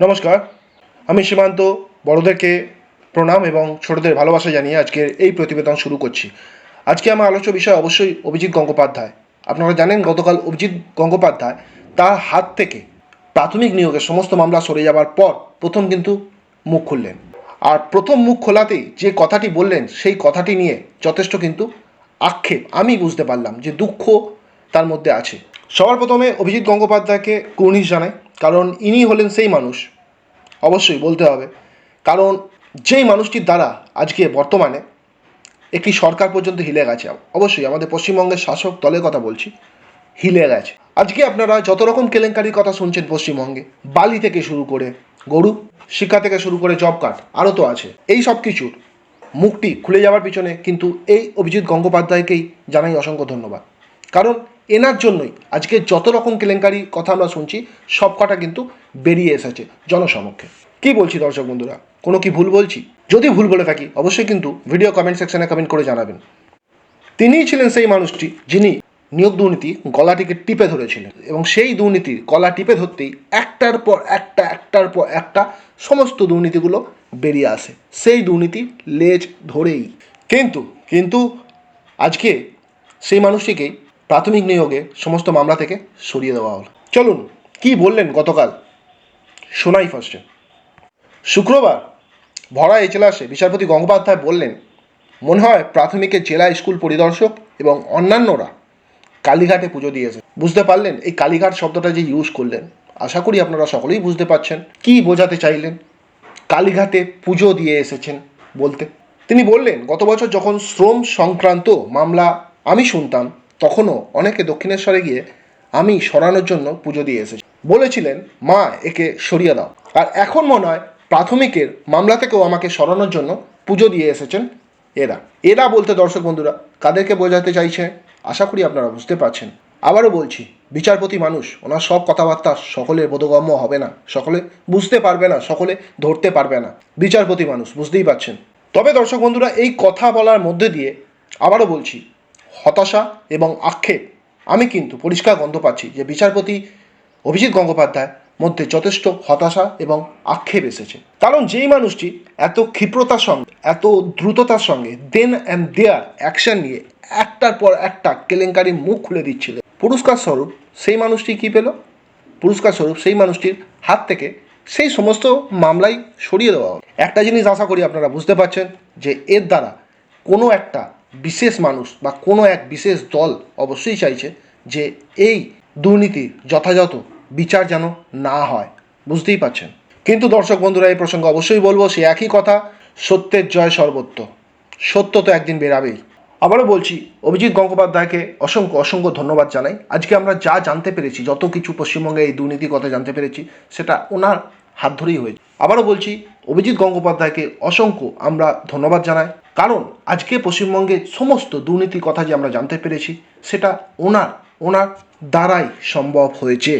নমস্কার। আমি সীমান্ত বড়দেরকে প্রণাম এবং ছোটদের ভালোবাসা জানিয়ে আজকের এই প্রতিবেদন শুরু করছি। আজকে আমার আলোচ্য বিষয় অবশ্যই অভিজিৎ গঙ্গোপাধ্যায়। আপনারা জানেন, গতকাল অভিজিৎ গঙ্গোপাধ্যায় তার হাত থেকে প্রাথমিক নিয়োগের সমস্ত মামলা সরে যাওয়ার পর প্রথম কিন্তু মুখ খুললেন। আর প্রথম মুখ খোলাতেই যে কথাটি বললেন, সেই কথাটি নিয়ে যথেষ্ট কিন্তু আক্ষেপ। আমি বুঝতে পারলাম যে দুঃখ তার মধ্যে আছে। সবার প্রথমে অভিজিৎ গঙ্গোপাধ্যায়কে কুর্নিশ জানাই। কারণ ইনি হলেন সেই মানুষ। অবশ্যই বলতে হবে। কারণ যেই মানুষটির দ্বারা আজকে বর্তমানে একটি সরকার পর্যন্ত হিলে গেছে, অবশ্যই আমাদের পশ্চিমবঙ্গের শাসক দলের কথা বলছি, হিলে গেছে। আজকে আপনারা যত রকম কেলেঙ্কারির কথা শুনছেন পশ্চিমবঙ্গে, বালি থেকে শুরু করে গরু, শিক্ষা থেকে শুরু করে জব কার্ড, আরও তো আছে। এই সব কিছুর মুখটি খুলে যাওয়ার পিছনে কিন্তু এই অভিজিৎ গঙ্গোপাধ্যায়কেই জানাই অসংখ্য ধন্যবাদ। কারণ এনার জন্যই আজকে যত রকম কেলেঙ্কারি কথা আমরা শুনছি, সব কটা কিন্তু বেরিয়ে এসেছে জনসমক্ষে। কি বলছি দর্শক বন্ধুরা? কোনো কি ভুল বলছি? যদি ভুল বলে থাকি, অবশ্যই কিন্তু ভিডিও কমেন্ট সেকশনে কমেন্ট করে জানাবেন। তিনিই ছিলেন সেই মানুষটি যিনি নিয়োগ দুর্নীতি গলাটিকে টিপে ধরেছিলেন এবং সেই দুর্নীতির গলা টিপে ধরতেই একটার পর একটা, একটার পর একটা সমস্ত দুর্নীতিগুলো বেরিয়ে আসে। সেই দুর্নীতি লেজ ধরেই। কিন্তু কিন্তু আজকে সেই মানুষটিকেই প্রাথমিক নিয়োগে সমস্ত মামলা থেকে সরিয়ে দেওয়া হলো। চলুন, কি বললেন গতকাল? শোনাই ফার্স্টে শুক্রবার ভরা এজলাসে বিচারপতি গঙ্গোপাধ্যায় বললেন, মনে হয় প্রাথমিকের জেলা স্কুল পরিদর্শক এবং অন্যান্যরা কালীঘাটে পুজো দিয়েছে। বুঝতে পারলেন, এই কালীঘাট শব্দটা যে ইউজ করলেন, আশা করি আপনারা সকলেই বুঝতে পারছেন। কি বোঝাতে চাইলেন? কালীঘাটে পুজো দিয়ে এসেছেন বলতে। তিনি বললেন, গত বছর যখন শ্রম সংক্রান্ত মামলা আমি শুনতাম তখনও অনেকে দক্ষিণেশ্বরে গিয়ে আমি সরানোর জন্য পুজো দিয়ে এসেছি। বলেছিলেন, মা, একে সরিয়ে দাও। আর এখন মনে হয় প্রাথমিকের মামলা থেকেও আমাকে সরানোর জন্য পুজো দিয়ে এসেছেন এরা। এরা বলতে দর্শক বন্ধুরা, কাদেরকে বোঝাতে চাইছে? আশা করি আপনারা বুঝতে পারছেন। আবারও বলছি, বিচারপতি মানুষ, ওনার সব কথাবার্তা সকলের বোধগম্য হবে না। সকলে বুঝতে পারবে না, সকলে ধরতে পারবে না। বিচারপতি মানুষ, বুঝতেই পারছেন। তবে দর্শক বন্ধুরা, এই কথা বলার মধ্যে দিয়ে আবারও বলছি হতাশা এবং আক্ষেপ। আমি কিন্তু পরিষ্কার গন্ধ পাচ্ছি যে বিচারপতি অভিজিৎ গঙ্গোপাধ্যায় মধ্যে যথেষ্ট হতাশা এবং আক্ষেপ এসেছে। কারণ যেই মানুষটি এত ক্ষিপ্রতার সঙ্গে, এত দ্রুততার সঙ্গে দেন অ্যান্ড দেয়ার অ্যাকশন নিয়ে একটার পর একটা কেলেঙ্কারি মুখ খুলে দিচ্ছিলেন পুরস্কার স্বরূপ সেই মানুষটি কি পেল? পুরস্কার স্বরূপ সেই মানুষটির হাত থেকে সেই সমস্ত মামলাই সরিয়ে দেওয়া একটা জিনিস আশা করি আপনারা বুঝতে পারছেন যে এর দ্বারা কোনো একটা বিশেষ মানুষ বা কোনো এক বিশেষ দল অবশ্যই চাইছে যে এই দুর্নীতির যথাযথ বিচার যেন না হয়। বুঝতেই পারছেন? কিন্তু দর্শক বন্ধুরা, এই প্রসঙ্গে অবশ্যই বলব, সে একই কথা, সত্যের জয় সর্বত্র সত্য তো একদিন বেরাবেই। আবারও বলছি, অভিজিৎ গঙ্গোপাধ্যায়কে অসংখ্য অসংখ্য ধন্যবাদ জানাই। আজকে আমরা যা জানতে পেরেছি, যত কিছু পশ্চিমবঙ্গে এই দুর্নীতির কথা জানতে পেরেছি, সেটা ওনার হাত ধরেই হয়েছে। আবারও বলছি, অভিজিৎ গঙ্গোপাধ্যায়কে অসংখ্য আমরা ধন্যবাদ জানাই। কারণ আজকে পশ্চিমবঙ্গে সমস্ত দুর্নীতির কথা যে আমরা জানতে পেরেছি, সেটা ওনার ওনার দ্বারাই সম্ভব হয়েছে।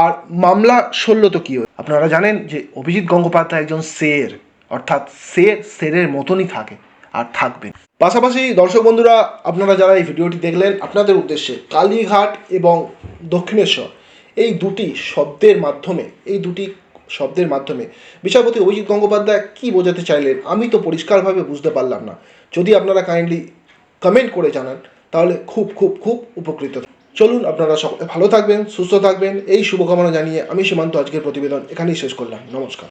আর মামলা সরল তো কী আপনারা জানেন যে অভিজিৎ গঙ্গোপাধ্যায় একজন শের অর্থাৎ শের শেরের মতনই থাকে আর থাকবেন। পাশাপাশি দর্শক বন্ধুরা, আপনারা যারা এই ভিডিওটি দেখলেন, আপনাদের উদ্দেশ্যে কালীঘাট এবং দক্ষিণেশ্বর, এই দুটি শব্দের মাধ্যমে, এই দুটি শব্দের মাধ্যমে। বিচারপতি অভিজিৎ গঙ্গোপাধ্যায় কী বোঝাতে চাইলেন, আমি তো পরিষ্কারভাবে বুঝতে পারলাম না। যদি আপনারা কাইন্ডলি কমেন্ট করে জানান, তাহলে খুব খুব খুব উপকৃত চলুন আপনারা সকলে ভালো থাকবেন, সুস্থ থাকবেন। এই শুভকামনা জানিয়ে আমি সীমান্ত আজকের প্রতিবেদন এখানেই শেষ করলাম। নমস্কার।